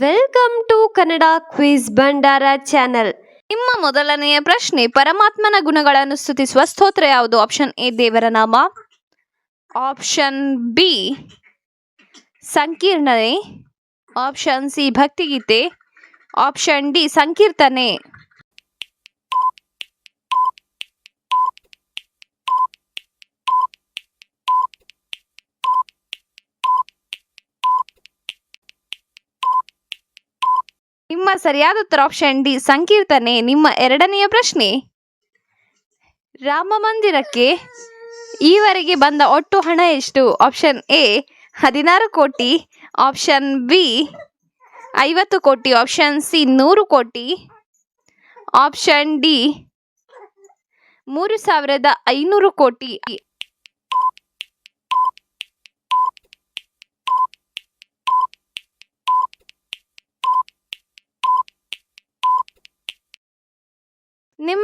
Welcome to Kannada quiz Bhandar channel ನಿಮ್ಮ ಮೊದಲನೆಯ ಪ್ರಶ್ನೆ, ಪರಮಾತ್ಮನ ಗುಣಗಳನ್ನು ಸ್ತುತಿಸುವ ಸ್ತೋತ್ರ ಯಾವುದು? ಆಪ್ಷನ್ ಎ ದೇವರ ನಾಮ ಆಪ್ಷನ್ ಬಿ ಸಂಕೀರ್ಣನೆ. ಆಪ್ಷನ್ ಸಿ ಭಕ್ತಿಗೀತೆ. ಆಪ್ಷನ್ ಡಿ ಸಂಕೀರ್ತನೆ. ನಿಮ್ಮ ಸರಿಯಾದ ಉತ್ತರ ಆಪ್ಷನ್ ಡಿ ಸಂಕೀರ್ತನೆ, ನಿಮ್ಮ ಎರಡನೆಯ ಪ್ರಶ್ನೆ. ರಾಮ ಮಂದಿರಕ್ಕೆ ಈವರೆಗೆ ಬಂದ ಒಟ್ಟು ಹಣ ಎಷ್ಟು? ಆಪ್ಷನ್ ಎ ಹದಿನಾರು ಕೋಟಿ ಆಪ್ಷನ್ ಬಿ ಐವತ್ತು ಕೋಟಿ ಆಪ್ಷನ್ ಸಿ ನೂರು ಕೋಟಿ ಆಪ್ಷನ್ ಡಿ ಮೂರು ಸಾವಿರದ ಐನೂರು ಕೋಟಿ.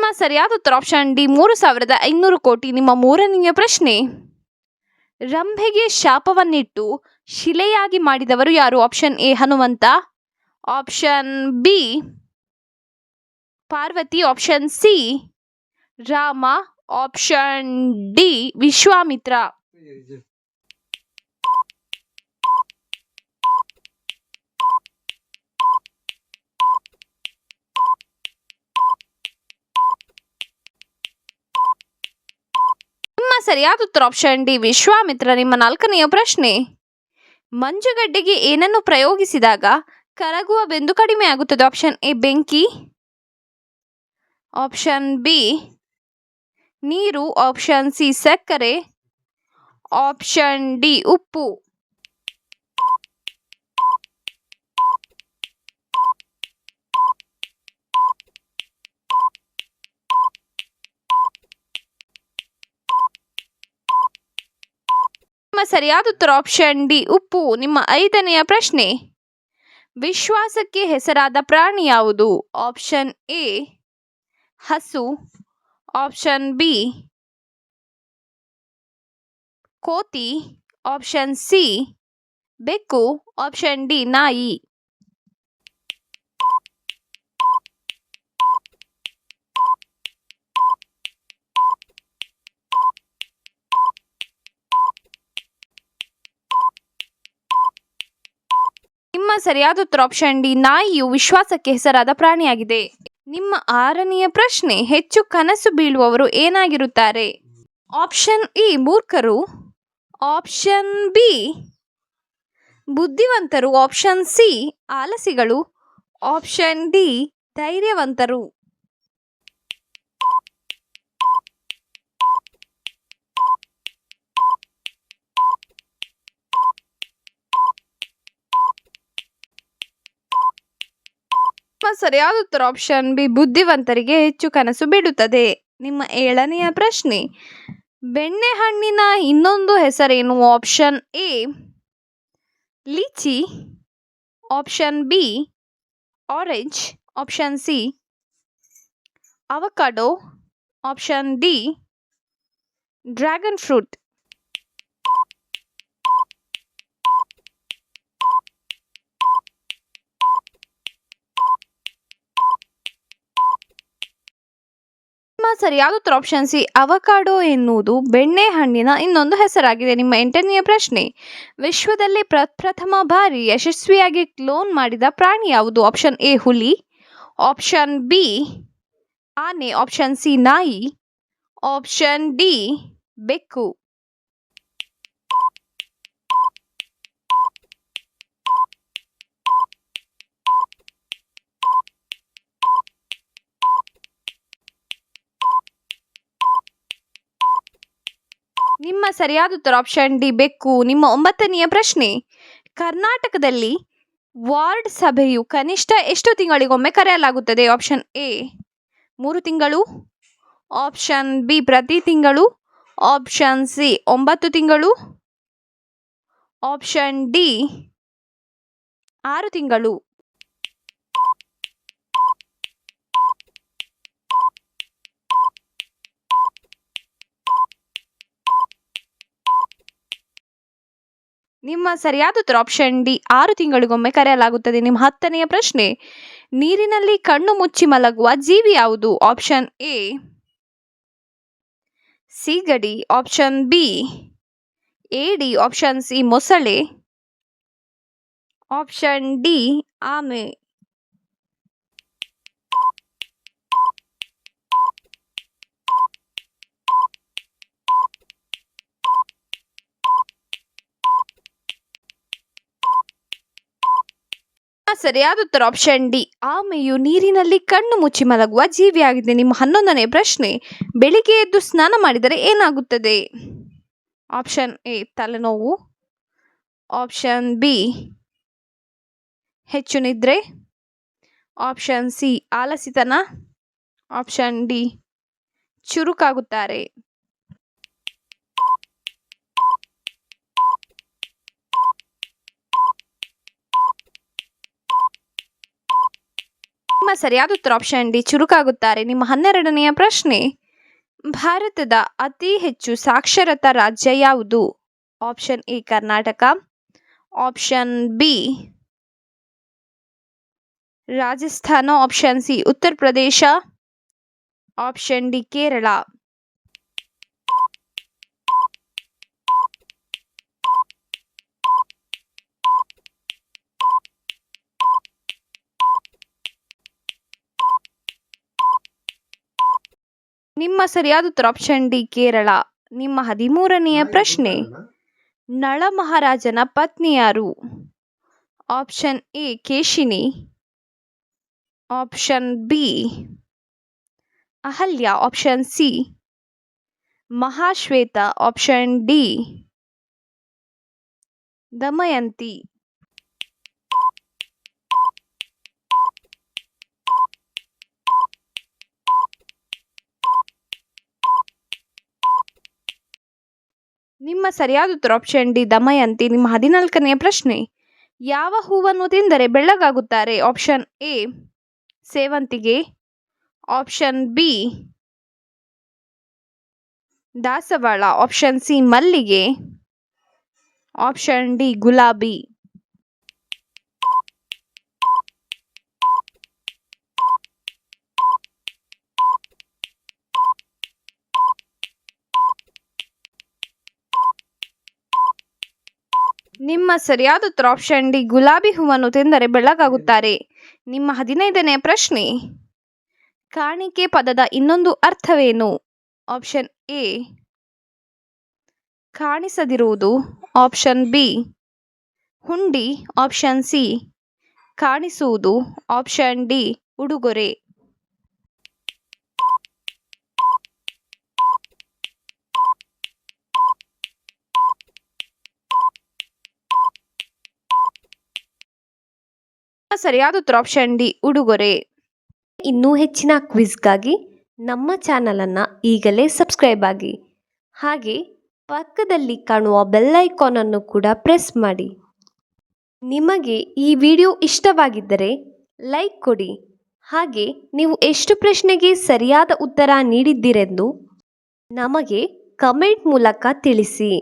ನಿಮ್ಮ ಸರಿಯಾದ ಉತ್ತರ ಆಪ್ಷನ್ ಡಿ ಮೂರು ಸಾವಿರದ ಐನೂರು ಕೋಟಿ. ನಿಮ್ಮ ಮೂರನೆಯ ಪ್ರಶ್ನೆ, ರಂಭೆಗೆ ಶಾಪವನ್ನಿಟ್ಟು ಶಿಲೆಯಾಗಿ ಮಾಡಿದವರು ಯಾರು? Option A Hanumanta. Option B Parvati. Option C Rama. Option D Vishwamitra. ಸರಿಯಾದ ಉತ್ತರ ಆಪ್ಷನ್ ಡಿ. ವಿಶ್ವಾಮಿತ್ರ, ನಿಮ್ಮ ನಾಲ್ಕನೆಯ ಪ್ರಶ್ನೆ. ಮಂಜುಗಡ್ಡೆಗೆ ಏನನ್ನು ಪ್ರಯೋಗಿಸಿದಾಗ ಕರಗುವ ಬೆಂದು ಕಡಿಮೆ ಆಗುತ್ತದೆ? ಆಪ್ಷನ್ ಎ, ಬೆಂಕಿ. ಆಪ್ಷನ್ ಬಿ, ನೀರು. ಆಪ್ಷನ್ ಸಿ, ಸಕ್ಕರೆ. ಆಪ್ಷನ್ ಡಿ, ಉಪ್ಪು. ನಿಮ್ಮ ಸರಿಯಾದ ಉತ್ತರ ಆಪ್ಷನ್ ಡಿ, ಉಪ್ಪು, ನಿಮ್ಮ ಐದನೆಯ ಪ್ರಶ್ನೆ. ವಿಶ್ವಾಸಕ್ಕೆ ಹೆಸರಾದ ಪ್ರಾಣಿ ಯಾವುದು? ಆಪ್ಷನ್ ಎ, ಹಸು. ಆಪ್ಷನ್ ಬಿ, ಕೋತಿ. ಆಪ್ಷನ್ ಸಿ, ಬೆಕ್ಕು. ಆಪ್ಷನ್ ಡಿ, ನಾಯಿ. ನಿಮ್ಮ ಸರಿಯಾದ ಉತ್ತರ ಆಪ್ಷನ್ ಡಿ ನಾಯಿಯು ವಿಶ್ವಾಸಕ್ಕೆ ಹೆಸರಾದ ಪ್ರಾಣಿಯಾಗಿದೆ. ನಿಮ್ಮ ಆರನೆಯ ಪ್ರಶ್ನೆ, ಹೆಚ್ಚು ಕನಸು ಬೀಳುವವರು ಏನಾಗಿರುತ್ತಾರೆ? ಆಪ್ಷನ್ ಇ ಮೂರ್ಖರು. ಆಪ್ಷನ್ ಬಿ, ಬುದ್ಧಿವಂತರು. ಆಪ್ಷನ್ ಸಿ, ಆಲಸಿಗಳು. ಆಪ್ಷನ್ ಡಿ, ಧೈರ್ಯವಂತರು. ಸರಿಯಾದ ಉತ್ತರ ಆಪ್ಷನ್ ಬಿ ಬುದ್ಧಿವಂತರಿಗೆ ಹೆಚ್ಚು ಕನಸು ಬಿಡುತ್ತದೆ. ನಿಮ್ಮ ಏಳನೆಯ ಪ್ರಶ್ನೆ. ಬೆಣ್ಣೆಹಣ್ಣಿನ ಇನ್ನೊಂದು ಹೆಸರೇನು? Option A lychee. Option B orange option C avocado option D dragon fruit ಸರಿಯಾದ ಉತ್ತರ ಆಪ್ಷನ್ ಸಿ ಅವಕಾಡೋ ಎನ್ನುವುದು ಬೆಣ್ಣೆಹಣ್ಣಿನ ಇನ್ನೊಂದು ಹೆಸರಾಗಿದೆ. ನಿಮ್ಮ ಎಂಟನೆಯ ಪ್ರಶ್ನೆ, ವಿಶ್ವದಲ್ಲಿ ಪ್ರಪ್ರಥಮ ಬಾರಿ ಯಶಸ್ವಿಯಾಗಿ ಕ್ಲೋನ್ ಮಾಡಿದ ಪ್ರಾಣಿ ಯಾವುದು? ಆಪ್ಷನ್ ಎ ಹುಲಿ. ಆಪ್ಷನ್ ಬಿ ಆನೆ. ಆಪ್ಷನ್ ಸಿ ನಾಯಿ. ಆಪ್ಷನ್ ಡಿ ಬೆಕ್ಕು. ನಿಮ್ಮ ಸರಿಯಾದ ಉತ್ತರ ಆಪ್ಷನ್ ಡಿ ಬೆಕ್ಕು. ನಿಮ್ಮ ಒಂಬತ್ತನೆಯ ಪ್ರಶ್ನೆ, ಕರ್ನಾಟಕದಲ್ಲಿ ವಾರ್ಡ್ ಸಭೆಯು ಕನಿಷ್ಠ ಎಷ್ಟು ತಿಂಗಳಿಗೊಮ್ಮೆ ಕರೆಯಲಾಗುತ್ತದೆ? ಆಪ್ಷನ್ ಎ, ಮೂರು ತಿಂಗಳು. ಆಪ್ಷನ್ ಬಿ, ಪ್ರತಿ ತಿಂಗಳು. ಆಪ್ಷನ್ ಸಿ, ಒಂಬತ್ತು ತಿಂಗಳು. ಆಪ್ಷನ್ ಡಿ, ಆರು ತಿಂಗಳು. ನಿಮ್ಮ ಸರಿಯಾದ ಉತ್ತರ ಆಪ್ಷನ್ ಡಿ ಆರು ತಿಂಗಳಿಗೊಮ್ಮೆ ಕರೆಯಲಾಗುತ್ತದೆ. ನಿಮ್ಮ ಹತ್ತನೆಯ ಪ್ರಶ್ನೆ, ನೀರಿನಲ್ಲಿ ಕಣ್ಣು ಮುಚ್ಚಿ ಮಲಗುವ ಜೀವಿ ಯಾವುದು? ಆಪ್ಷನ್ ಎ ಸಿಗಡಿ. ಆಪ್ಷನ್ ಬಿ ಏಡಿ ಆಪ್ಷನ್ ಸಿ ಮೊಸಳೆ. ಆಪ್ಷನ್ ಡಿ ಆಮೆ. ಸರಿಯಾದ ಉತ್ತರ ಆಪ್ಷನ್ ಡಿ ಆಮೆಯು ನೀರಿನಲ್ಲಿ ಕಣ್ಣು ಮುಚ್ಚಿ ಮಲಗುವ ಜೀವಿಯಾಗಿದೆ. ನಿಮ್ಮ ಹನ್ನೊಂದನೇ ಪ್ರಶ್ನೆ, ಬೆಳಿಗ್ಗೆ ಎದ್ದು ಸ್ನಾನ ಮಾಡಿದರೆ ಏನಾಗುತ್ತದೆ? ಆಪ್ಷನ್ ಎ ತಲೆನೋವು. ಆಪ್ಷನ್ ಬಿ ಹೆಚ್ಚು ನಿದ್ರೆ. ಆಪ್ಷನ್ ಸಿ ಆಲಸಿತನ. ಆಪ್ಷನ್ ಡಿ ಚುರುಕಾಗುತ್ತಾರೆ. ನಿಮ್ಮ ಸರಿಯಾದ ಉತ್ತರ ಆಪ್ಷನ್ ಡಿ ಚುರುಕಾಗುತ್ತಾರೆ. ನಿಮ್ಮ ಹನ್ನೆರಡನೆಯ ಪ್ರಶ್ನೆ, ಭಾರತದ ಅತಿ ಹೆಚ್ಚು ಸಾಕ್ಷರತಾ ರಾಜ್ಯ ಯಾವುದು? Option A Karnataka. Option B Rajasthan. Option C Uttar Pradesh option D Kerala. ನಿಮ್ಮ ಸರಿಯಾದ ಉತ್ತರ ಆಪ್ಷನ್ ಡಿ ಕೇರಳ. ನಿಮ್ಮ ಹದಿಮೂರನೆಯ ಪ್ರಶ್ನೆ. ನಳ ಮಹಾರಾಜನ ಪತ್ನಿ ಯಾರು? Option A Keshini. Option B Ahalya. Option C Mahashweta. Option D Damayanti. ನಿಮ್ಮ ಸರಿಯಾದ ಉತ್ತರ ಆಪ್ಷನ್ ಡಿ ದಮಯಂತಿ ನಿಮ್ಮ ಹದಿನಾಲ್ಕನೆಯ ಪ್ರಶ್ನೆ. ಯಾವ ಹೂವನ್ನು ತಿಂದರೆ ಬೆಳ್ಳಗಾಗುತ್ತಾರೆ? ಆಪ್ಷನ್ ಎ ಸೇವಂತಿಗೆ. ಆಪ್ಷನ್ ಬಿ ದಾಸವಾಳ. ಆಪ್ಷನ್ ಸಿ ಮಲ್ಲಿಗೆ. ಆಪ್ಷನ್ ಡಿ ಗುಲಾಬಿ. ನಿಮ್ಮ ಸರಿಯಾದ ಉತ್ತರ ಆಪ್ಷನ್ ಡಿ ಗುಲಾಬಿ ಹೂವನ್ನು ತಿಂದರೆ ಬೆಳ್ಳಗಾಗುತ್ತಾರೆ. ನಿಮ್ಮ ಹದಿನೈದನೇ ಪ್ರಶ್ನೆ. ಕಾಣಿಕೆ ಪದದ ಇನ್ನೊಂದು ಅರ್ಥವೇನು? Option A. ಕಾಣಿಸದಿರುವುದು. Option B. ಹುಂಡಿ. Option C. ಕಾಣಿಸುವುದು. Option D. ಉಡುಗೊರೆ. ಸರಿಯಾದ ಉತ್ತರ ಆಪ್ಷನ್ ಡಿ ಉಡುಗೊರೆ. ಇನ್ನೂ ಹೆಚ್ಚಿನ ಕ್ವಿಜ್ಗಾಗಿ ನಮ್ಮ ಚಾನಲನ್ನು ಈಗಲೇ ಸಬ್ಸ್ಕ್ರೈಬ್ ಆಗಿ. ಹಾಗೆ ಪಕ್ಕದಲ್ಲಿ ಕಾಣುವ ಬೆಲ್ ಐಕಾನನ್ನು ಕೂಡ ಪ್ರೆಸ್ ಮಾಡಿ. ನಿಮಗೆ ಈ ವಿಡಿಯೋ ಇಷ್ಟವಾಗಿದ್ದರೆ ಲೈಕ್ ಕೊಡಿ. ಹಾಗೆ ನೀವು ಎಷ್ಟು ಪ್ರಶ್ನೆಗೆ ಸರಿಯಾದ ಉತ್ತರ ನೀಡಿದ್ದೀರೆಂದು ನಮಗೆ ಕಮೆಂಟ್ ಮೂಲಕ ತಿಳಿಸಿ.